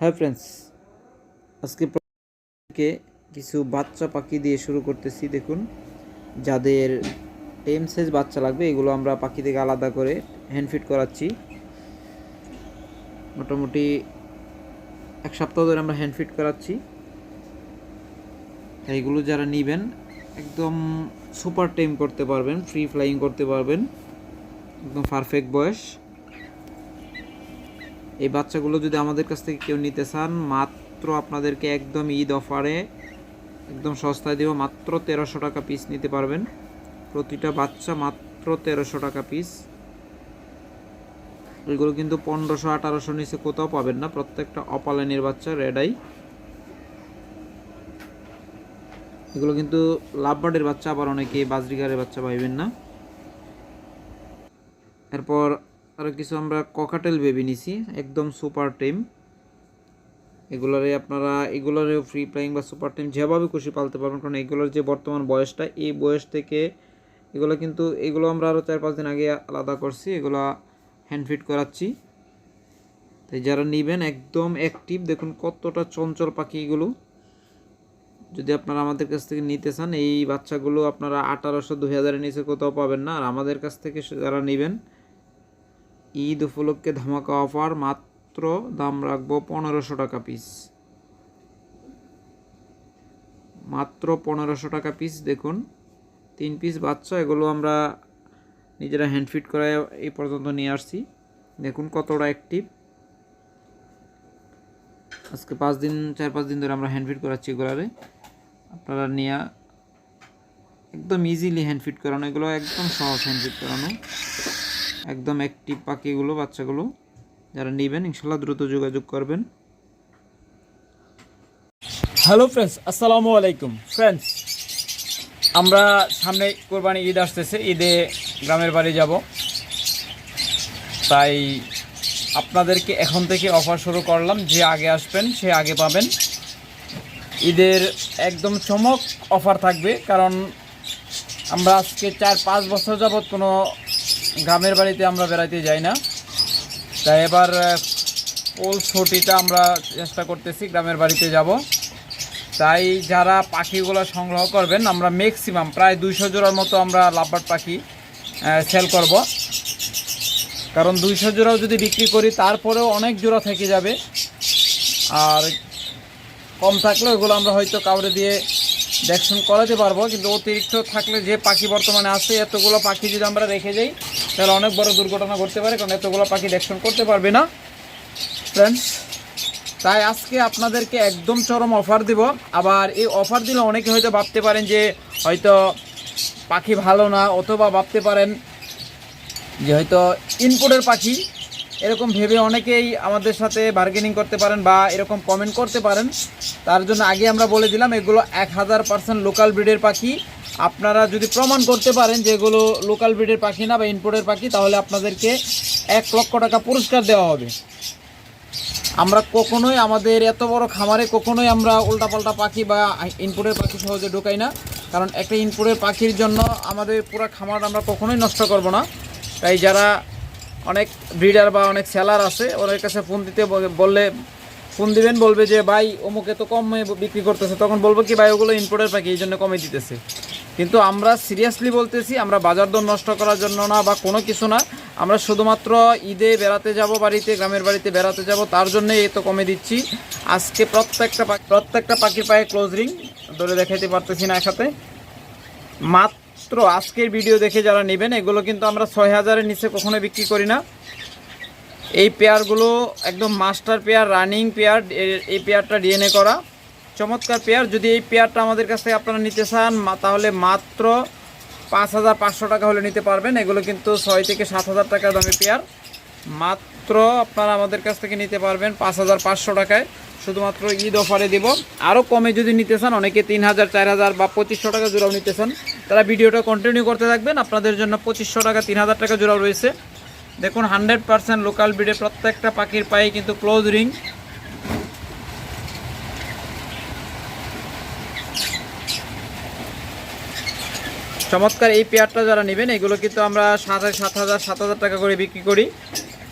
হ্যাঁ ফ্রেন্ডস আজকে থেকে কিছু বাচ্চা পাখি দিয়ে শুরু করতেছি। দেখুন, যাদের এম সাইজ বাচ্চা লাগবে, এগুলো আমরা পাখি থেকে আলাদা করে হ্যান্ড ফিট করাচ্ছি। মোটামুটি এক সপ্তাহ ধরে আমরা হ্যান্ড ফিট করাচ্ছি। তাই এগুলো যারা নেবেন, একদম সুপার টেম করতে পারবেন ফ্রি ফ্লাইং করতে পারবেন। একদম পারফেক্ট বয়স। এই বাচ্চাগুলো যদি আমাদের কাছ থেকে কেউ নিতে চান, মাত্র আপনাদেরকে একদম ঈদ অফারে একদম সস্তায় দেবো, মাত্র তেরোশো টাকা পিস নিতে পারবেন। প্রতিটা বাচ্চা মাত্র তেরোশো টাকা পিস এগুলো কিন্তু পনেরোশো, আঠারোশো নিচে কোথাও পাবেন না। প্রত্যেকটা অপালাইনের বাচ্চা রেডাই এগুলো কিন্তু লাভবার্ডের বাচ্চা, আবার অনেকে বাজরিগারের বাচ্চা পাইবেন না। এরপর আরও কিছু আমরা ককাটেল বেবি নিছি, একদম সুপার টেম এগুলারে আপনারা, এগুলারেও ফ্রি প্লাইং বা সুপার টেম যেভাবে খুশি পালতে পারবেন, কারণ এগুলোর যে বর্তমান বয়সটা, এই বয়স থেকে এগুলো কিন্তু, এগুলো আমরা আরও চার পাঁচ দিন আগে আলাদা করছি, এগুলো হ্যান্ড ফিট করাচ্ছি। তাই যারা নেবেন, একদম অ্যাক্টিভ দেখুন কতটা চঞ্চল পাখি এগুলো। যদি আপনারা আমাদের কাছ থেকে নিতে চান, এই বাচ্চাগুলো আপনারা আঠারোশো, দুই হাজারের নিচে কোথাও পাবেন না। আর আমাদের কাছ থেকে যারা নেবেন ঈদ উপলক্ষে ধামাকা অফার, মাত্র দাম রাখব পনেরোশো টাকা পিস মাত্র পনেরোশো টাকা পিস দেখুন। তিন পিস বাচ্চা, এগুলো আমরা নিজেরা হ্যান্ড ফিট করে এই পর্যন্ত নিয়ে আসছি। দেখুন কতটা অ্যাক্টিভ আজকে পাঁচ দিন, চার পাঁচ দিন ধরে আমরা হ্যান্ড ফিট করাচ্ছি এগুলারে। আপনারা নিয়ে একদম ইজিলি হ্যান্ড ফিট করানো, এগুলো একদম সহজ হ্যান্ড ফিট করানো। একদম অ্যাক্টিভ পাখিগুলো, বাচ্চাগুলো, যারা নেবেন, ইনশাল্লাহ দ্রুত যোগাযোগ করবেন। হ্যালো ফ্রেন্ডস আসসালামু আলাইকুম। ফ্রেন্ডস আমরা সামনে কোরবানি ঈদ আসতেছে, ঈদে গ্রামের বাড়ি যাব। তাই আপনাদেরকে এখন থেকে অফার শুরু করলাম, যে আগে আসবেন, সে আগে পাবেন। ঈদের একদম চমক অফার থাকবে, কারণ আমরা আজকে চার পাঁচ বছর যাবৎ কোনো গ্রামের বাড়িতে আমরা বেড়াতে যাই না। তাই এবার পোল ছুটিটা আমরা চেষ্টা করতেছি, গ্রামের বাড়িতে যাব। তাই যারা পাখিগুলো সংগ্রহ করবেন, আমরা ম্যাক্সিমাম প্রায় দুইশো জোড়ার মতো আমরা লাভবার্ড পাখি সেল করব। কারণ দুইশো জোড়াও যদি বিক্রি করি, তারপরেও অনেক জোড়া থেকে যাবে। আর কম থাকলে ওগুলো আমরা হয়তো কাউরে দিয়ে দেখশন করাতে পারব, কিন্তু অতিরিক্ত থাকলে যে পাখি বর্তমানে আছে, এতগুলো পাখি যদি আমরা রেখে যাই তাহলে অনেক বড় দুর্ঘটনা ঘটতে পারে, কারণ এতগুলো পাখি দেখশন করতে পারবে না। ফ্রেন্ডস তাই আজকে আপনাদেরকে একদম চরম অফার দিব। আবার এই অফার দিলে অনেকে হয়তো ভাবতে পারেন যে, হয়তো পাখি ভালো না, অথবা ভাবতে পারেন যে হয়তো ইনপুটের পাখি এরকম ভেবে অনেকেই আমাদের সাথে বার্গেনিং করতে পারেন বা এরকম কমেন্ট করতে পারেন। তার জন্য আগে আমরা বলে দিলাম, এগুলো এক হাজার পার্সেন্ট লোকাল ব্রিডের পাখি। আপনারা যদি প্রমাণ করতে পারেন যে এগুলো লোকাল ব্রিডের পাখি না বা ইনপোর্টের পাখি, তাহলে আপনাদেরকে এক লক্ষ টাকা পুরস্কার দেওয়া হবে। আমরা কখনোই আমাদের এত বড় খামারে কখনোই আমরা উল্টাপাল্টা পাখি বা ইনপুটের পাখি সহজে ঢোকাই না। কারণ একটা ইনপুটের পাখির জন্য আমাদের পুরো খামার আমরা কখনোই নষ্ট করব না। তাই যারা অনেক ব্রিডার বা অনেক সেলার আছে, ওদের কাছে ফোন দিতে বলে- বললে ফোন দিবেন, বলবে যে, ভাই, অমুকে তো কমে বিক্রি করতেছে। তখন বলব কি, ভাই, ওগুলো ইনপুটের পাখি, এই জন্য কমে দিতেছে। কিন্তু আমরা সিরিয়াসলি বলতেছি, আমরা বাজার দর নষ্ট করার জন্য না বা কোনো কিছু না, আমরা শুধুমাত্র ঈদে বেড়াতে যাব বাড়িতে, গ্রামের বাড়িতে বেড়াতে যাব, তার জন্যই তো কমে দিচ্ছি। আজকে প্রত্যেকটা পাখি প্রত্যেকটা পাখির পায়ে ক্লোজ রিং ধরে দেখাইতে পারতেছি না একসাথে। মাত্র আজকের ভিডিও দেখে যারা নেবেন, এগুলো কিন্তু আমরা ছয় হাজারের নিচে কখনো বিক্রি করি না। এই পেয়ারগুলো একদম মাস্টার পেয়ার, রানিং পেয়ার এই পেয়ারটা ডিএনএ করা। চমৎকার পেয়ার। যদি এই পেয়ারটা আমাদের কাছ থেকে আপনারা নিতে চান তাহলে মাত্র পাঁচ হাজার পাঁচশো টাকা হলে নিতে পারবেন। এগুলো কিন্তু ছয় থেকে সাত হাজার টাকা দামে পেয়ার। মাত্র আপনারা আমাদের কাছ থেকে নিতে পারবেন পাঁচ হাজার পাঁচশো টাকায়। শুধুমাত্র ঈদ অফারে দিব। আরও কমে যদি নিতে চান, অনেকে তিন হাজার, চার হাজার বা পঁচিশশো টাকা জোড়াও নিতে চান, তারা ভিডিওটা কন্টিনিউ করতে থাকবেন। আপনাদের জন্য পঁচিশশো টাকা, তিন হাজার টাকা জোড়াও রয়েছে। দেখুন, হান্ড্রেড পার্সেন্ট লোকাল ব্রিডে প্রত্যেকটা পাখির পায়ে কিন্তু ক্লোজ রিং চমৎকার এই পেয়ারটা যারা নেবেন, এগুলো কিন্তু আমরা হাজার সাত হাজার সাত হাজার টাকা করে বিক্রি করি।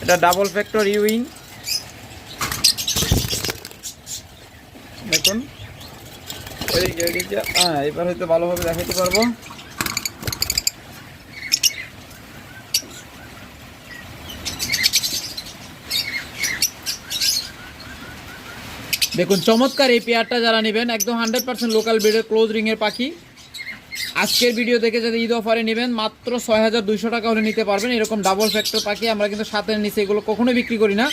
এটা ডাবল ফ্যাক্টর ইউইং দেখুন। হ্যাঁ এবার হয়তো ভালোভাবে দেখাতে পারব। দেখুন, চমৎকার এই পেয়ারটা যারা নেবেন, একদম হান্ড্রেড পার্সেন্ট লোকাল ব্রিডের ক্লোজ রিংয়ের পাখি। আজকের ভিডিও দেখে যদি ঈদ অফারে নেবেন, মাত্র ছয় হাজার দুইশো টাকা হলে নিতে পারবেন। এরকম ডাবল ফ্যাক্টর পাখি আমরা কিন্তু সাথে নিচে এগুলো কখনোই বিক্রি করি না।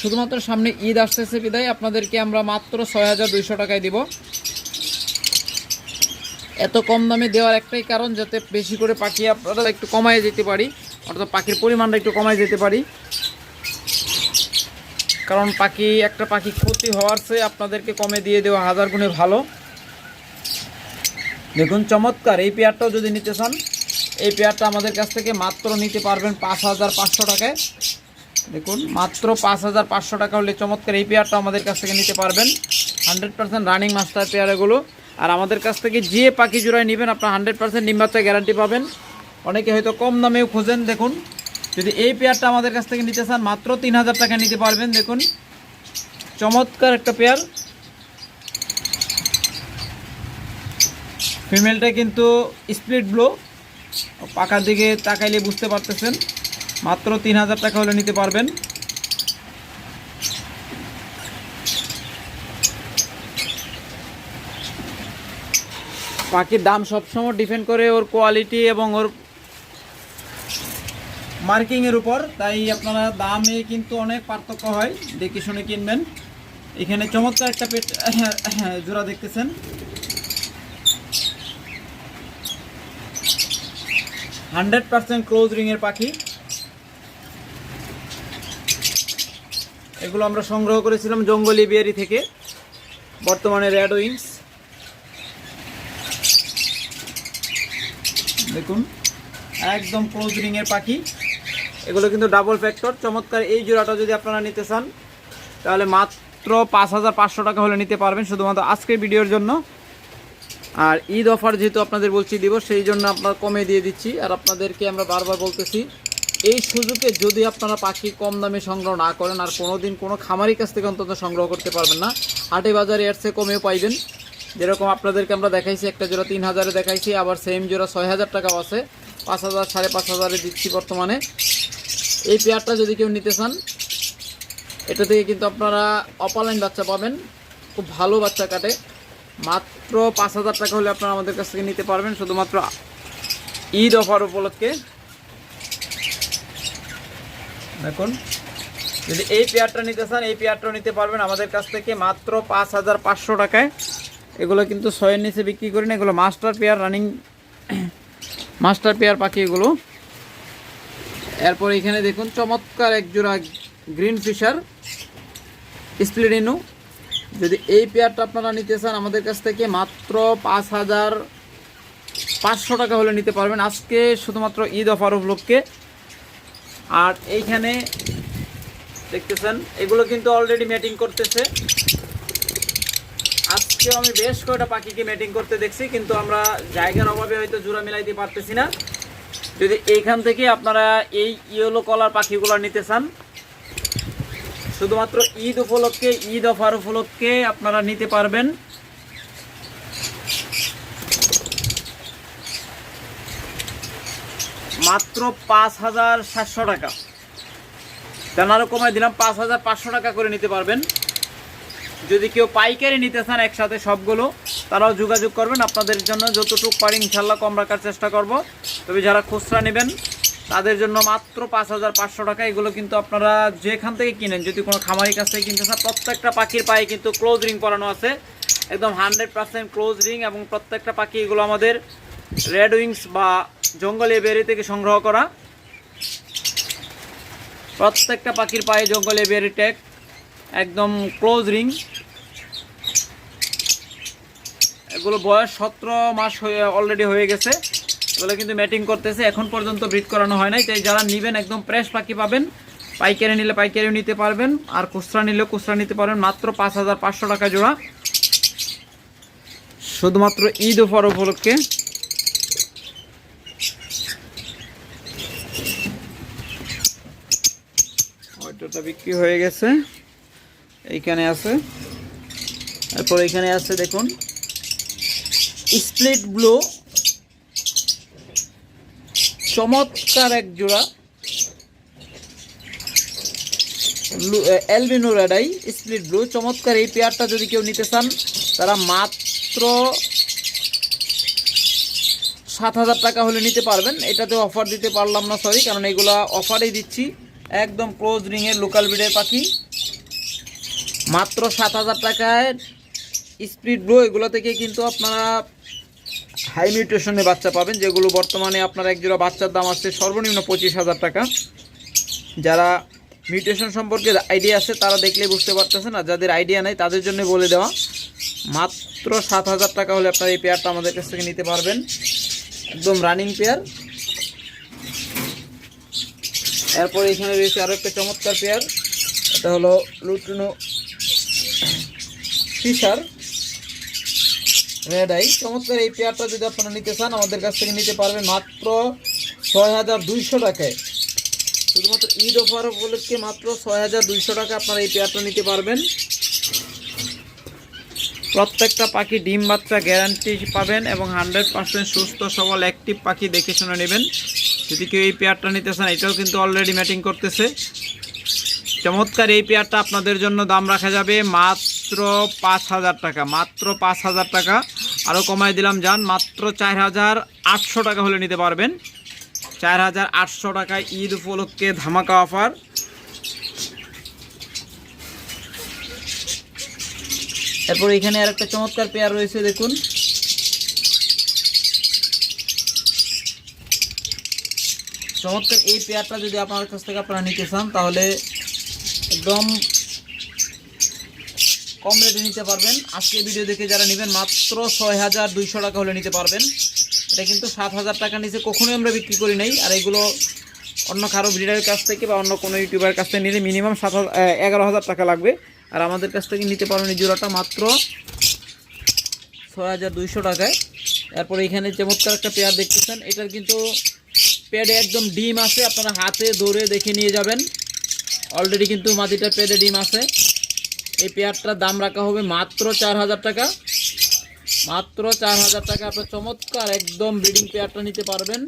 শুধুমাত্র সামনে ঈদ আসতেছে বিদায়, আপনাদেরকে আমরা মাত্র ছয় হাজার দুইশো টাকায় দিব। এত কম দামে দেওয়ার একটাই কারণ, যাতে বেশি করে পাখি আপনারা একটু কমায় যেতে পারি, অর্থাৎ পাখির পরিমাণটা একটু কমায় যেতে পারি। কারণ পাখি, একটা পাখি ক্ষতি হওয়ার চেয়ে আপনাদেরকে কমে দিয়ে দেওয়া হাজার গুণে ভালো। দেখুন, চমৎকার। এই পেয়ারটাও যদি নিতে চান, এই পেয়ারটা আমাদের কাছ থেকে মাত্র নিতে পারবেন পাঁচ হাজার পাঁচশো টাকায়। দেখুন, মাত্র পাঁচ হাজার পাঁচশো টাকা হলে চমৎকার এই পেয়ারটা আমাদের কাছ থেকে নিতে পারবেন। Hundred percent running master pair এগুলো আর আমাদের কাছ থেকে যে পাখি জোড়ায় নেবেন, আপনার হান্ড্রেড পার্সেন্ট নিম্বাচ্চা গ্যারান্টি পাবেন। অনেকে হয়তো কম দামেও খোঁজেন, দেখুন। যদি এই পেয়ারটা আমাদের কাছ থেকে নিতে চান, মাত্র তিন হাজার টাকা নিতে পারবেন, দেখুন। চমৎকার একটা পেয়ার। ফিমেলটা কিন্তু স্প্লিট ব্লো পাকার দিকে তাকাইলে বুঝতে পারতেছেন। মাত্র তিন হাজার টাকা হলে নিতে পারবেন। পাখির দাম সবসময় ডিপেন্ড করে ওর কোয়ালিটি এবং ওর মার্কিংয়ের উপর। তাই আপনারা দামে কিন্তু অনেক পার্থক্য হয়। দেখে শুনে কিনবেন। এখানে চমৎকার একটা পেট জোড়া দেখতেছেন। হান্ড্রেড পার্সেন্ট ক্লোজ রিংয়ের পাখি। এগুলো আমরা সংগ্রহ করেছিলাম জঙ্গলি বিয়ারি থেকে। বর্তমানে রেড উইংস। দেখুন, একদম ক্লোজ রিংয়ের পাখি। এগুলো কিন্তু ডাবল ফ্যাক্টর। চমৎকার এই জোড়াটা যদি আপনারা নিতে চান, তাহলে মাত্র পাঁচ হাজার পাঁচশো টাকা হলে নিতে পারবেন শুধুমাত্র আজকের ভিডিওর জন্য। আর ঈদ অফার যেহেতু আপনাদের বলছি দিব, সেই জন্য আপনার কমে দিয়ে দিচ্ছি। আর আপনাদেরকে আমরা বারবার বলতেছি, এই সুযোগে যদি আপনারা পাখি কম দামে সংগ্রহ না করেন, আর কোনো দিন কোনো খামারি কাছ থেকে অন্তত সংগ্রহ করতে পারবেন না, হাটে বাজারে এর চেয়ে কমেও পাইবেন। যেরকম আপনাদেরকে আমরা দেখাইছি, একটা জোড়া তিন হাজারে দেখাইছি, আবার সেম জোড়া ছয় হাজার টাকাও আছে, পাঁচ হাজার, সাড়ে পাঁচ হাজারে দিচ্ছি বর্তমানে। এই পেয়ারটা যদি কেউ নিতে চান, এটা থেকে কিন্তু আপনারা অপালাইন বাচ্চা পাবেন, খুব ভালো বাচ্চা কাটে। মাত্র পাঁচ হাজার টাকা হলে আপনারা আমাদের কাছ থেকে নিতে পারবেন, শুধুমাত্র ঈদ অফার উপলক্ষে। দেখুন, যদি এই পেয়ারটা নিতে চান, এই পেয়ারটাও নিতে পারবেন আমাদের কাছ থেকে মাত্র পাঁচ হাজার পাঁচশো টাকায়। এগুলো কিন্তু ছয়ের নিচে বিক্রি করি না, এগুলো master pair, running master pair পাখি এগুলো। এরপর এখানে দেখুন, চমৎকার এক জোড়া গ্রিন ফিশার স্প্লিডিনু যদি এই পেয়ারটা আপনারা নিতে চান, আমাদের কাছ থেকে মাত্র পাঁচ হাজার পাঁচশো টাকা হলে নিতে পারবেন। আজকে শুধুমাত্র ঈদ অফার উপলক্ষে। আর এইখানে দেখতেছেন, এগুলো কিন্তু অলরেডি ম্যাটিং করতেছে। আজকেও আমি বেশ কয়টা পাখিকে ম্যাটিং করতে দেখছি, কিন্তু আমরা জায়গার অভাবে হয়তো জোড়া মিলাইতে পারতেছি না। যদি এইখান থেকে আপনারা এই ইয়েলো কলার পাখিগুলো নিতে চান শুধুমাত্র ঈদ উপলক্ষে, ঈদ অফার উপলক্ষে আপনারা নিতে পারবেন। মাত্র পাঁচ হাজার সাতশো টাকা। তেনারও কমায় দিলাম, পাঁচ হাজার পাঁচশো টাকা করে নিতে পারবেন। যদি কেউ পাইকারি নিতে চান একসাথে সবগুলো, তারাও যোগাযোগ করবেন। আপনাদের জন্য যতটুকু পারি ইনশাল্লাহ কম রাখার চেষ্টা করব। তবে যারা খুচরা নেবেন তাদের জন্য মাত্র পাঁচ হাজার পাঁচশো টাকা। এগুলো কিন্তু আপনারা যেখান থেকে কিনেন, যদি কোনো খামারি কাছ থেকে কিনতে চান, প্রত্যেকটা পাখির পায়ে কিন্তু ক্লোজ রিং করানো আছে। একদম হান্ড্রেড পার্সেন্ট ক্লোজ রিং এবং প্রত্যেকটা পাখি এগুলো আমাদের রেড উইংস বা জঙ্গলে বেরি থেকে সংগ্রহ করা। প্রত্যেকটা পাখির পায়ে জঙ্গলে বেরি ট্যাগ একদম ক্লোজ রিং এগুলো বয়স সতেরো মাস হয়ে অলরেডি হয়ে গেছে। এগুলো কিন্তু ম্যাটিং করতেছে। এখন পর্যন্ত ব্রিড করানো হয় নাই। তাই যারা নেবেন একদম ফ্রেশ পাখি পাবেন। পাইকারি নিলে পাইকারিও নিতে পারবেন। আর খুচরা নিলে খুচরা নিতে পারবেন। মাত্র পাঁচ হাজার পাঁচশো টাকা জোড়া। শুধুমাত্র ঈদ অফার উপলক্ষে। বিক্রি হয়ে গেছে। এইখানে আছে। তারপর এখানে আছে, দেখুন। Split blue. চমৎকার এক জোড়া। এলবিনো রেডাই স্প্লিট ব্লু চমৎকার এই পেয়ারটা যদি কেউ নিতে চান, তারা মাত্র সাত হাজার টাকা হলে নিতে পারবেন। এটাতে অফার দিতে পারলাম না সরি কারণ এগুলা অফারেই দিচ্ছি। একদম ক্লোজ রিংয়ের লোকাল ব্রিডের পাখি। মাত্র সাত হাজার টাকায় স্প্রিড ব্লু এগুলো থেকে কিন্তু আপনারা হাই মিউটেশনে বাচ্চা পাবেন, যেগুলো বর্তমানে আপনার এক জোড়া বাচ্চার দাম আছে সর্বনিম্ন পঁচিশ হাজার টাকা। যারা মিউটেশন সম্পর্কে আইডিয়া আছে, তারা দেখলে বুঝতে পারতেছে না যাদের আইডিয়া নেই, তাদের জন্য বলে দেওয়া। মাত্র সাত হাজার টাকা হলে আপনার এই পেয়ারটা আমাদের কাছ থেকে নিতে পারবেন। একদম রানিং পেয়ার এরপর এখানে রয়েছে আরও একটা চমৎকার পেয়ার এটা হলো লুটুনো ফিশার। রেড আই চমৎকার এই পেয়ারটা যদি আপনারা নিতে চান, আমাদের কাছ থেকে নিতে পারবেন মাত্র ছয় হাজার দুইশো টাকায়। শুধুমাত্র ঈদ অফার উপলক্ষে মাত্র ছয় হাজার দুইশো টাকা আপনারা এই পেয়ারটা নিতে পারবেন। প্রত্যেকটা পাখি ডিম বাচ্চা গ্যারান্টি পাবেন এবং হান্ড্রেড পার্সেন্ট সুস্থ সবল অ্যাক্টিভ পাখি দেখে শুনে নেবেন। যদি কেউ এই পেয়ারটা নিতে চান, এটাও কিন্তু অলরেডি ম্যাটিং করতেছে। চমৎকার এই পেয়ারটা আপনাদের জন্য দাম রাখা যাবে মাত্র পাঁচ হাজার টাকা, মাত্র পাঁচ হাজার টাকা। আরও কমাই দিলাম যান মাত্র চার হাজার আটশো টাকা হলে নিতে পারবেন। চার হাজার আটশো টাকায় ঈদ উপলক্ষে ধামাকা অফার। এরপর এখানে আর একটা চমৎকার পেয়ার রয়েছে, দেখুন। চমৎকার এই পেয়ারটা যদি আপনার কাছ থেকে আপনারা নিতে চান, তাহলে একদম কম রেটে নিতে পারবেন। আজকে ভিডিও দেখে যারা নেবেন মাত্র ছয় হাজার দুইশো টাকা হলে নিতে পারবেন। এটা কিন্তু সাত হাজার টাকা নিচে কখনোই আমরা বিক্রি করি নাই। আর এগুলো অন্য কারও ব্রিডারের কাছ থেকে বা অন্য কোনো ইউটিউবের কাছ থেকে নিলে মিনিমাম সাত এগারো হাজার টাকা লাগবে। আর আমাদের কাছ থেকে নিতে পারবেন এই জোড়াটা মাত্র ছয় হাজার দুইশো টাকায়। তারপরে এখানে চমৎকার একটা পেয়ার দেখতেছেন। এটার কিন্তু পেডে একদম ডিম আছে। আপনারা হাতে ধরে দেখে নিয়ে যাবেন। অলরেডি কিন্তু মাটিটার পেডে ডিম আছে। এই পেয়ারটার দাম রাখা হবে মাত্র চার হাজার টাকা। মাত্র চার হাজার টাকা। আপনার চমৎকার একদম ব্রিডিং পেয়ারটা নিতে পারবেন।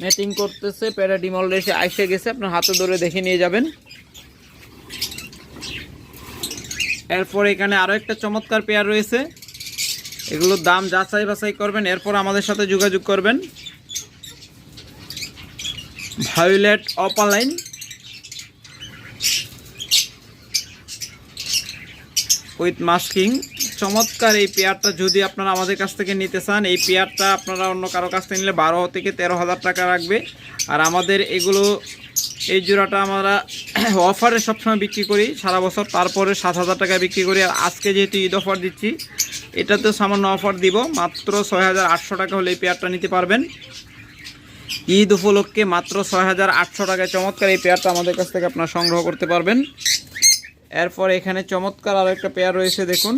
ম্যাটিং করতেছে, পেয়ারা ডিম অলরেডি আইসে গেছে। আপনার হাতে ধরে দেখে নিয়ে যাবেন। এরপর এখানে আরও একটা চমৎকার পেয়ার রয়েছে। এগুলোর দাম যাচাই বাছাই করবেন। এরপর আমাদের সাথে যোগাযোগ করবেন। Violet opaline with masking. চমৎকার এই পেয়ারটা যদি আপনারা আমাদের কাছ থেকে নিতে চান, এই পেয়ারটা আপনারা অন্য কারও কাছ থেকে নিলে বারো থেকে তেরো হাজার টাকা রাখবে। আর আমাদের এগুলো, এই জোড়াটা আমরা অফারে সবসময় বিক্রি করি, সারা বছর। তারপরে সাত হাজার টাকায় বিক্রি করি। আর আজকে যেহেতু ঈদ অফার দিচ্ছি, এটাতে সামান্য অফার দিব। মাত্র ছয় হাজার আটশো টাকা হলে এই পেয়ারটা নিতে পারবেন। ঈদ উপলক্ষে মাত্র ছয় হাজার আটশো টাকায় চমৎকার এই পেয়ারটা আমাদের কাছ থেকে আপনারা সংগ্রহ করতে পারবেন। এরপর এখানে চমৎকার আরও একটা পেয়ার রয়েছে, দেখুন।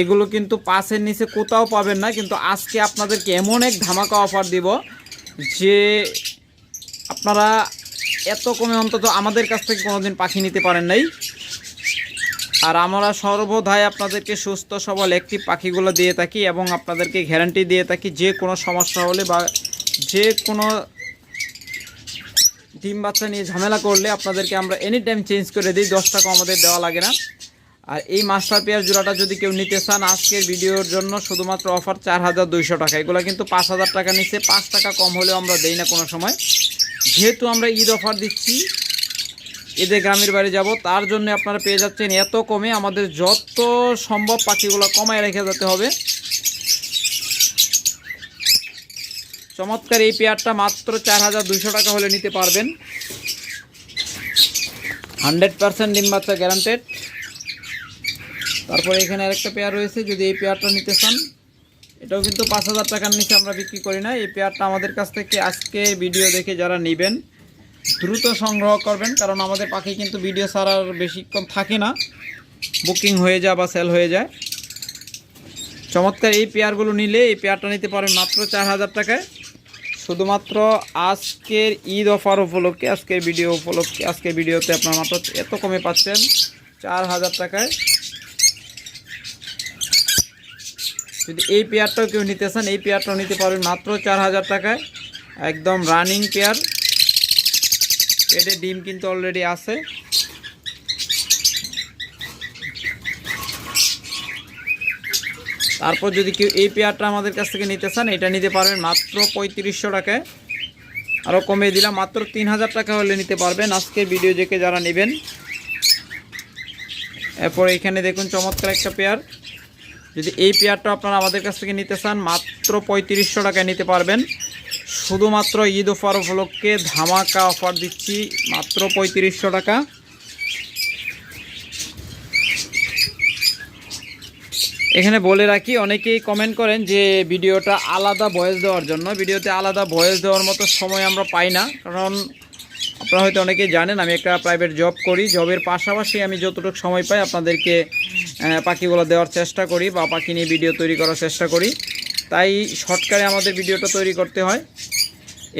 এগুলো কিন্তু পাশের নিচে কোথাও পাবেন না, কিন্তু আজকে আপনাদেরকে এমন এক ধামাকা অফার দিব যে আপনারা এত কমে অন্তত আমাদের কাছ থেকে কোনোদিন পাখি নিতে পারেন নাই। আর আমরা সর্বদাই আপনাদেরকে সুস্থ, সবল একটি পাখিগুলো দিয়ে থাকি এবং আপনাদেরকে গ্যারান্টি দিয়ে থাকি যে কোনো সমস্যা হলে বা যে কোনো ডিম বাচ্চা নিয়ে ঝামেলা করলে আপনাদেরকে আমরা এনি টাইম চেঞ্জ করে দিই, দশ টাকা আমাদের দেওয়া লাগে না। আর এই মাস্টার পেয়ার জোড়াটা যদি কেউ নিতে চান, আজকের ভিডিওর জন্য শুধুমাত্র অফার চার হাজার দুইশো টাকা। এগুলো কিন্তু পাঁচ হাজার টাকা নিচে, পাঁচ টাকা কম হলেও আমরা দেই না কোনো সময়। যেহেতু আমরা ঈদ অফার দিচ্ছি ঈদে গ্রামের বাড়ি যাব, তার জন্য আপনারা পেয়ে যাচ্ছেন এত কমে আমাদের যত সম্ভব পাখিগুলো কমায় রেখে যেতে হবে। চমৎকার এই পেয়ারটা মাত্র চার হাজার দুশো টাকা হলে নিতে পারবেন। হান্ড্রেড পার্সেন্ট ডিম বাচ্চা গ্যারান্টেড তারপরে এখানে আরেকটা পেয়ার রয়েছে, যদি এই পেয়ারটা নিতে চান, এটাও কিন্তু পাঁচ হাজার টাকার নিচে আমরা বিক্রি করি না। এই পেয়ারটা আমাদের কাছ থেকে আজকে ভিডিও দেখে যারা নেবেন, দ্রুত সংগ্রহ করবেন, কারণ আমাদের পাখি কিন্তু ভিডিও ছাড়ার বেশিক্ষণ থাকে না। বুকিং হয়ে যায় বা সেল হয়ে যায়। চমৎকার এই পেয়ারগুলো নিলে এই পেয়ারটা নিতে পারেন মাত্র চার হাজার টাকায়। শুধুমাত্র আজকের ঈদ অফার উপলক্ষে, আজকের ভিডিও উপলক্ষে, আজকের ভিডিওতে আপনার মাত্র এত কমে পাচ্ছেন, চার হাজার টাকায়। যদি এই পেয়ারটাও কেউ নিতে চান, এই পেয়ারটাও নিতে পারবেন মাত্র চার হাজার টাকায়। একদম রানিং পেয়ার পেটে ডিম কিন্তু অলরেডি আছে। তারপর যদি কেউ এই পেয়ারটা আমাদের কাছ থেকে নিতে চান, এটা নিতে পারবেন মাত্র পঁয়ত্রিশশো টাকায় আরও কমিয়ে দিলাম, মাত্র তিন হাজার টাকা হলে নিতে পারবেন। আজকের ভিডিও দেখে যারা নেবেন, এরপর এখানে দেখুন চমৎকার একটা পেয়ার। যদি এই পেয়ারটা আপনারা আমাদের কাছ থেকে নিতে চান, মাত্র পঁয়ত্রিশশো টাকায় নিতে পারবেন। শুধুমাত্র ঈদ অফার উপলক্ষে ধামাকা অফার দিচ্ছি, মাত্র পঁয়ত্রিশশো টাকা। এখানে বলে রাখি, অনেকেই কমেন্ট করেন যে ভিডিওটা আলাদা ভয়েস দেওয়ার জন্য। ভিডিওতে আলাদা ভয়েস দেওয়ার মতো সময় আমরা পাই না। কারণ আপনারা হয়তো অনেকেই জানেন, আমি একটা প্রাইভেট জব করি। জবের পাশাপাশি আমি যতটুকু সময় পাই আপনাদেরকে পাখিগুলো দেওয়ার চেষ্টা করি বা পাখি নিয়ে ভিডিও তৈরি করার চেষ্টা করি। তাই শর্টকারে আমাদের ভিডিওটা তৈরি করতে হয়।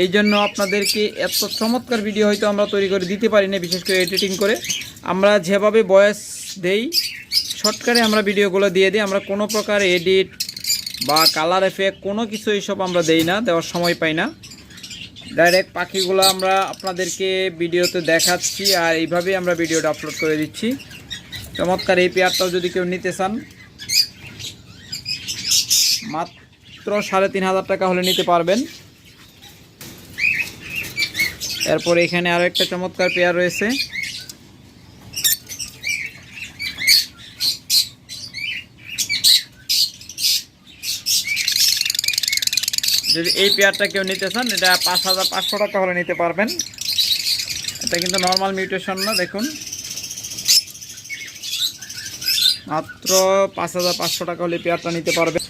এই জন্য আপনাদেরকে এত চমৎকার ভিডিও হয়তো আমরা তৈরি করে দিতে পারি না, বিশেষ করে এডিটিং করে। আমরা যেভাবে ভয়েস দেই শর্টকারে আমরা ভিডিওগুলো দিয়ে দিই। আমরা কোনো প্রকার এডিট বা কালার এফেক্ট কোনো কিছু এইসব আমরা দেই না, দেওয়ার সময় পাই না। ডাইরেক্ট পাখিগুলো আমরা আপনাদেরকে ভিডিওতে দেখাচ্ছি আর এইভাবেই আমরা ভিডিওটা আপলোড করে দিচ্ছি। চমৎকার এই পেয়ারটাও যদি কেউ নিতে চান, মাত্র সাড়ে তিন হাজার টাকা হলে নিতে পারবেন। এরপর এখানে আরও একটা চমৎকার পেয়ার রয়েছে। যদি এই পেয়ারটা কেউ নিতে চান, এটা পাঁচ হাজার পাঁচশো টাকা হলে নিতে পারবেন। এটা কিন্তু নর্মাল মিউটেশন না, দেখুন। মাত্র পাঁচ হাজার পাঁচশো টাকা হলে পেয়ারটা নিতে পারবেন।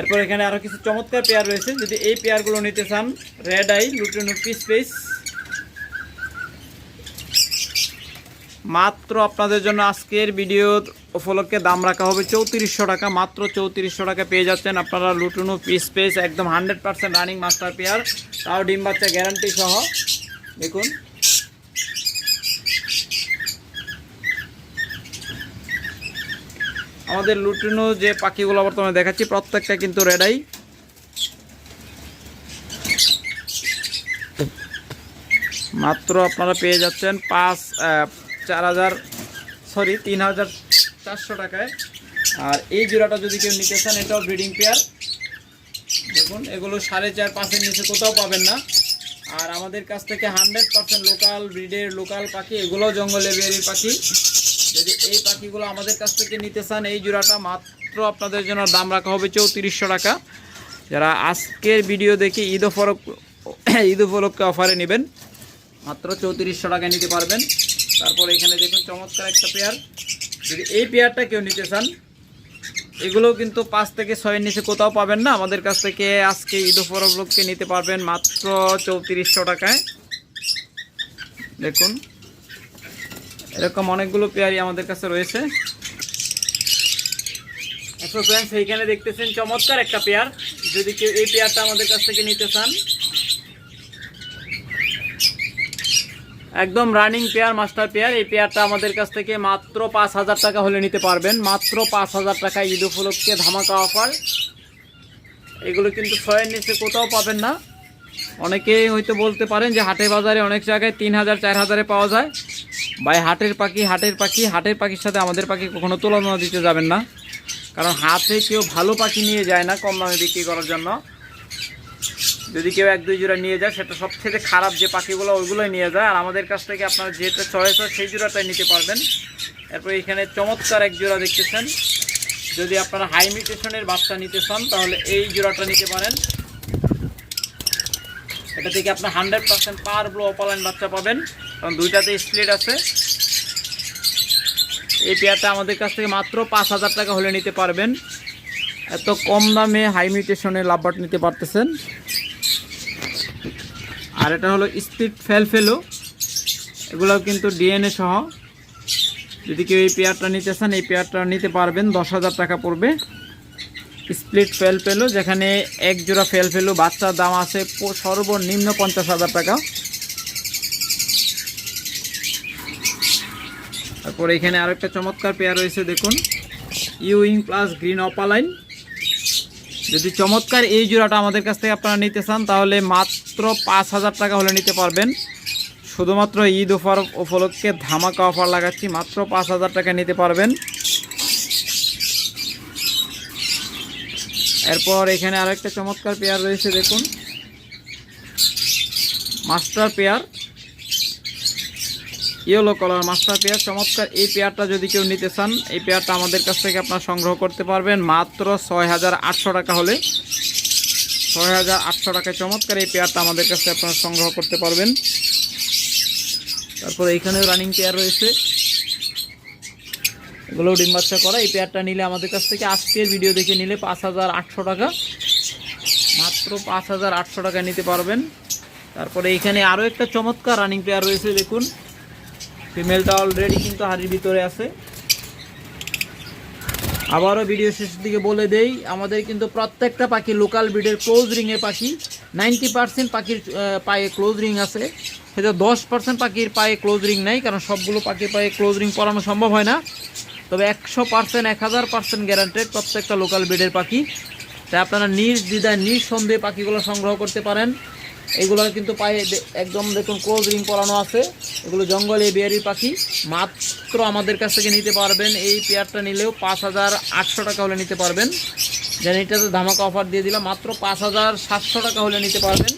এরপর এখানে আরও কিছু চমৎকার পেয়ার রয়েছে। যদি এই পেয়ারগুলো নিতে চান red eye lutino piece pace মাত্র আপনাদের জন্য আজকের ভিডিও উপলক্ষে দাম রাখা হবে চৌত্রিশশো টাকা। মাত্র চৌত্রিশশো টাকা পেয়ে যাচ্ছেন আপনারা লুটুনু পিস পেস, একদম hundred percent running master pair, তাও ডিম বাচ্চা গ্যারান্টি সহ। দেখুন। আমাদের লুটিনো যে পাখিগুলো বর্তমানে দেখাচ্ছি, প্রত্যেকটা কিন্তু রেডাই মাত্র আপনারা পেয়ে যাচ্ছেন পাঁচ চার হাজার সরি তিন হাজার চারশো টাকায়। আর এই জোড়াটা যদি কেউ নিতে চান, এটাও ব্রিডিং পেয়ার। দেখুন, এগুলো সাড়ে চার পাঁচের নিচে কোথাও পাবেন না। আর আমাদের কাছ থেকে হান্ড্রেড পার্সেন্ট লোকাল ব্রিডের লোকাল পাখি এগুলো জঙ্গলে বেরির পাখি। যদি এই পাখিগুলো আমাদের কাছ থেকে নিতে চান, এই জোড়াটা মাত্র আপনাদের জন্য দাম রাখা হবে চৌত্রিশশো টাকা। যারা আজকের ভিডিও দেখে ঈদ ফরক ঈদ উপলক্ষে অফারে নেবেন, মাত্র চৌত্রিশশো টাকায় নিতে পারবেন। তারপর এখানে দেখুন চমৎকার একটা পেয়ার। যদি এই পেয়ারটা কেউ নিতে চান, এগুলোও কিন্তু পাঁচ থেকে ছয়ের নিচে কোথাও পাবেন না। আমাদের কাছ থেকে আজকে ঈদ উপলক্ষে নিতে পারবেন মাত্র চৌত্রিশশো টাকায়। দেখুন, এরকম অনেকগুলো পেয়ারই আমাদের কাছে রয়েছে। এখন ফ্রেন্ডস এইখানে দেখতেছেন চমৎকার একটা পেয়ার। যদি কেউ এই পেয়ারটা আমাদের কাছ থেকে নিতে চান একদম রানিং পেয়ার, মাস্টার পেয়ার। এই পেয়ারটা আমাদের কাছ থেকে মাত্র পাঁচ হাজার টাকা হলে নিতে পারবেন। মাত্র পাঁচ হাজার টাকা ঈদ উপলক্ষে ধামাকা অফার। এগুলো কিন্তু ছয়ের নিচে কোথাও পাবেন না। অনেকেই হয়তো বলতে পারেন যে হাটে বাজারে অনেক জায়গায় তিন হাজার, চার হাজারে পাওয়া যায়। ভাই, হাটের পাখি হাটের পাখি, হাটের পাখির সাথে আমাদের পাখি কখনো তুলনা দিতে যাবেন না। কারণ হাতে কেউ ভালো পাখি নিয়ে যায় না কম দামে বিক্রি করার জন্য। যদি কেউ এক, দুই জোড়া নিয়ে যায়, সেটা সব থেকে খারাপ যে পাখিগুলো ওইগুলোই নিয়ে যায়। আর আমাদের কাছ থেকে আপনারা যেটা চয়েস হয়, সেই জোড়াটাই নিতে পারবেন। এরপর এখানে চমৎকার এক জোড়া দেখতেছেন। যদি আপনারা হাই মিউটেশনের বাচ্চা নিতে চান, তাহলে এই জোড়াটা নিতে পারেন। এটা থেকে আপনার hundred percent pure blue opaline বাচ্চা পাবেন। কারণ দুইটাতে স্প্লিট আছে। এই পেয়ারটা আমাদের কাছ থেকে মাত্র পাঁচ হাজার টাকা হলে নিতে পারবেন। এত কম দামে হাই মিউটেশনের লাভবাট নিতে পারতেছেন। আর এটা হলো স্পিড ফেল ফেলো এগুলোও কিন্তু ডিএনএ সহ। যদি কেউ এই পেয়ারটা নিতে চান, এই পেয়ারটা নিতে পারবেন। দশ হাজার টাকা পড়বে। স্প্লিট ফেল ফেলো যেখানে এক জোড়া ফেল ফেলো বাচ্চার দাম আছে সর্বনিম্ন পঞ্চাশ হাজার টাকা। তারপর এখানে আর একটা চমৎকার পেয়ার রয়েছে, দেখুন। ইউইং প্লাস গ্রিন অপালাইন যদি চমৎকার এই জোড়াটা আমাদের কাছ থেকে আপনারা নিতে চান, তাহলে মাত্র পাঁচ হাজার টাকা হলে নিতে পারবেন। শুধুমাত্র ঈদ অফার উপলক্ষে ধামাকা অফার লাগাচ্ছি, মাত্র পাঁচ হাজার টাকা নিতে পারবেন। এরপর এখানে আরেকটা চমৎকার পেয়ার রয়েছে, দেখুন। Master pair, yellow colour master pair. চমৎকার, এই পেয়ারটা যদি কেউ নিতে চান, এই পেয়ারটা আমাদের কাছ থেকে আপনার সংগ্রহ করতে পারবেন, মাত্র ছয় হাজার আটশো টাকা হলে। ছয় হাজার আটশো টাকায় চমৎকার এই পেয়ারটা আমাদের কাছে আপনারা সংগ্রহ করতে পারবেন। তারপর এইখানেও রানিং পেয়ার রয়েছে। এগুলো ডিম বাচ্চা করা। এই পেয়ারটা নিলে আমাদের কাছ থেকে আজকের ভিডিও দেখে নিলে পাঁচ হাজার আটশো টাকা। মাত্র পাঁচ হাজার আটশো টাকা নিতে পারবেন। তারপরে এইখানে আরও একটা চমৎকার রানিং পেয়ার রয়েছে, দেখুন। ফিমেলটা অলরেডি কিন্তু হাড়ির ভিতরে আছে। আবারও ভিডিও শেষের দিকে বলে দেই, আমাদের কিন্তু প্রত্যেকটা পাখি লোকাল ব্রিডের ক্লোজ রিংয়ের পাখি। নাইনটি পার্সেন্ট পাখির পায়ে ক্লোজ রিং আছে। সেটা দশ পার্সেন্ট পাখির পায়ে ক্লোজ রিং নাই, কারণ সবগুলো পাখির পায়ে ক্লোজ রিং পরানো সম্ভব হয় না। তবে একশো পার্সেন্ট এক হাজার পার্সেন্ট গ্যারান্টেড প্রত্যেকটা লোকাল ব্রিডের পাখি। তাই আপনারা নির্দ্বিধায়, নিঃসন্দেহে পাখিগুলো সংগ্রহ করতে পারেন। এগুলোর কিন্তু পায়ে একদম দেখুন ক্লোজ রিং পরানো আছে। এগুলো জঙ্গলে বিয়ারির পাখি। মাত্র আমাদের কাছ থেকে নিতে পারবেন। এই পেয়ারটা নিলেও পাঁচ হাজার আটশো টাকা হলে নিতে পারবেন। যেন এটাতে ধামাকা অফার দিয়ে দিলাম, মাত্র পাঁচ হাজার সাতশো টাকা হলে নিতে পারবেন।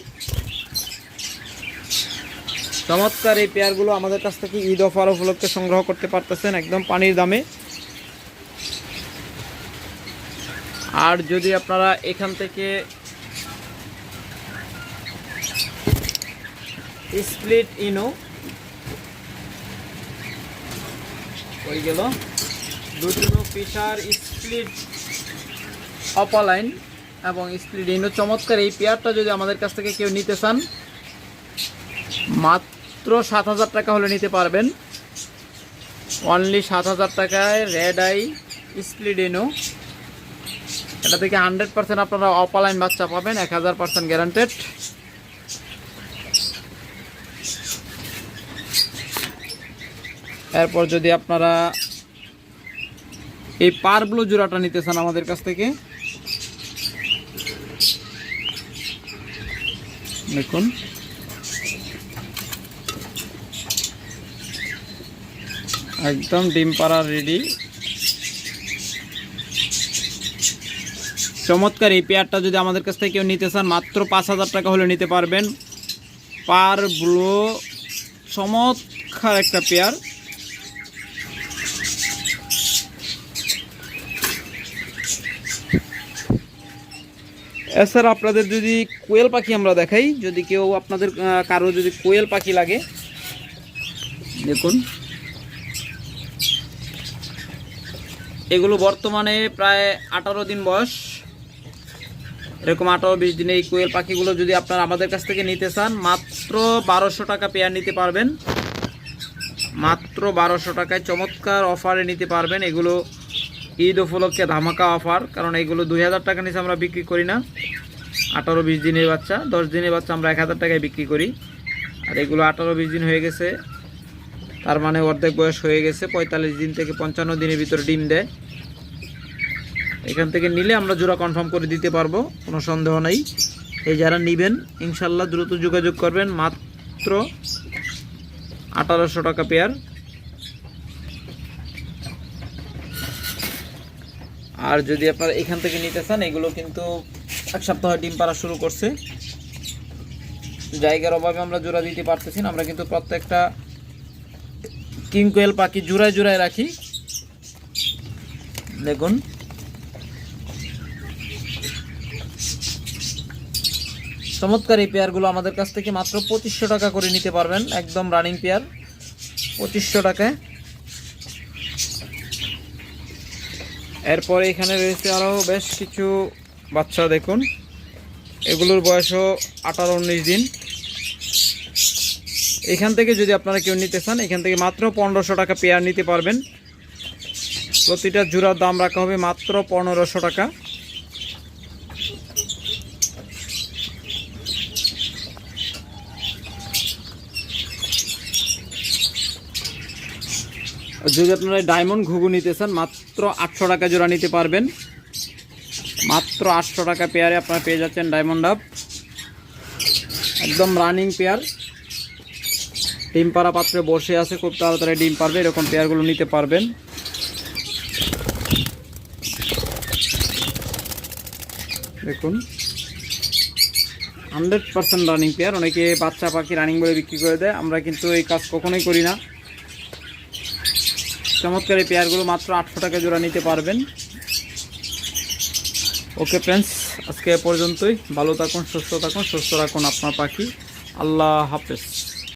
চমৎকার এই পেয়ারগুলো আমাদের কাছ থেকে ঈদ অফার উপলক্ষে সংগ্রহ করতে পারতেছেন একদম পানির দামে। আর যদি আপনারা এখান থেকে স্প্লিট ইনো হয়ে গেল। দুটো পিসার স্প্লিট অপালাইন এবং স্প্লিট ইনো চমৎকার এই পেয়ারটা যদি আমাদের কাছ থেকে কেউ নিতে চান, মাত্র সাত হাজার টাকা হলে নিতে পারবেন। অনলি সাত হাজার টাকায় রেড আই স্প্লিট ইনো এটা থেকে হান্ড্রেড পার্সেন্ট আপনারা অপালাইন বাচ্চা পাবেন, এক হাজার পার্সেন্ট গ্যারান্টেড এরপর যদি আপনারা এই পারব্লো জোড়াটা নিতে চান আমাদের কাছ থেকে, দেখুন। একদম ডিম পাড়া রেডি চমৎকার এই পেয়ারটা যদি আমাদের কাছ থেকে কেউ নিতে চান, মাত্র পাঁচ হাজার টাকা হলে নিতে পারবেন। পার ব্লো চমৎকার একটা পেয়ার। এছাড়া আপনাদের যদি কোয়েল পাখি আমরা দেখাই, যদি কেউ আপনাদের কারও যদি কোয়েল পাখি লাগে, দেখুন। এগুলো বর্তমানে প্রায় আঠারো দিন বয়স। এরকম আঠারো বিশ দিনে এই কোয়েল পাখিগুলো যদি আপনারা আমাদের কাছ থেকে নিতে চান, মাত্র বারোশো টাকা পেয়ার নিতে পারবেন। মাত্র বারোশো টাকায় চমৎকার অফারে নিতে পারবেন এগুলো। ঈদ উপলক্ষে ধামাকা অফার, কারণ এগুলো দুই হাজার টাকা নিচে আমরা বিক্রি করি না। আঠারো বিশ দিনের বাচ্চা, দশ দিনের বাচ্চা আমরা এক হাজার টাকায় বিক্রি করি। আর এগুলো আঠারো বিশ দিন হয়ে গেছে, তার মানে অর্ধেক বয়স হয়ে গেছে, পঁয়তাল্লিশ দিন থেকে পঞ্চান্ন দিনের ভিতরে ডিম দেয়। এখান থেকে নিলে আমরা জোড়া কনফার্ম করে দিতে পারব, কোনো সন্দেহ নাই। এই যারা নেবেন, ইনশাল্লাহ দ্রুত যোগাযোগ করবেন, মাত্র আঠারোশো টাকা পেয়ার আর যদি আপনারা এখান থেকে নিতে চান, এগুলো কিন্তু এক সপ্তাহ ডিম পাড়া শুরু করছে। জায়গার অভাবে আমরা জোড়া দিতে পারতেছি না, আমরা কিন্তু প্রত্যেকটা কিং কোয়েল পাখি জোড়ায় জোড়ায় রাখি। দেখুন। চমৎকার এই পেয়ারগুলো আমাদের কাছ থেকে মাত্র পঁচিশশো টাকা করে নিতে পারবেন, একদম রানিং পেয়ার, পঁচিশশো টাকায়। এরপরে এখানে রয়েছে আরও বেশ কিছু বাচ্চা, দেখুন। এগুলোর বয়সও আঠারো, উনিশ দিন। এখান থেকে যদি আপনারা কেউ নিতে চান, এখান থেকে মাত্র পনেরোশো টাকা পেয়ার নিতে পারবেন। প্রতিটা জোড়ার দাম রাখা হবে মাত্র পনেরোশো টাকা। যদি আপনারা ডায়মন্ড ঘুঘু নিতে চান, মাত্র আটশো টাকা জোড়া নিতে পারবেন। মাত্র আটশো টাকা পেয়ারে আপনারা পেয়ে যাচ্ছেন ডায়মন্ড ডাব একদম রানিং পেয়ার ডিম পাড়া পাত্রে বসে আছে, খুব তাড়াতাড়ি ডিম পারবে এরকম পেয়ারগুলো নিতে পারবেন। দেখুন। হান্ড্রেড পার্সেন্ট রানিং পেয়ার অনেকে বাচ্চা পাখি রানিং বলে বিক্রি করে দেয়, আমরা কিন্তু এই কাজ কখনোই করি না। চমৎকার এই পেয়ারগুলো মাত্র আটশো টাকা জোড়া নিতে পারবেন। ওকে ফ্রেন্ডস আজকে পর্যন্তই। ভালো থাকুন, সুস্থ থাকুন, সুস্থ রাখুন আপনার পাখি। আল্লাহ হাফেজ।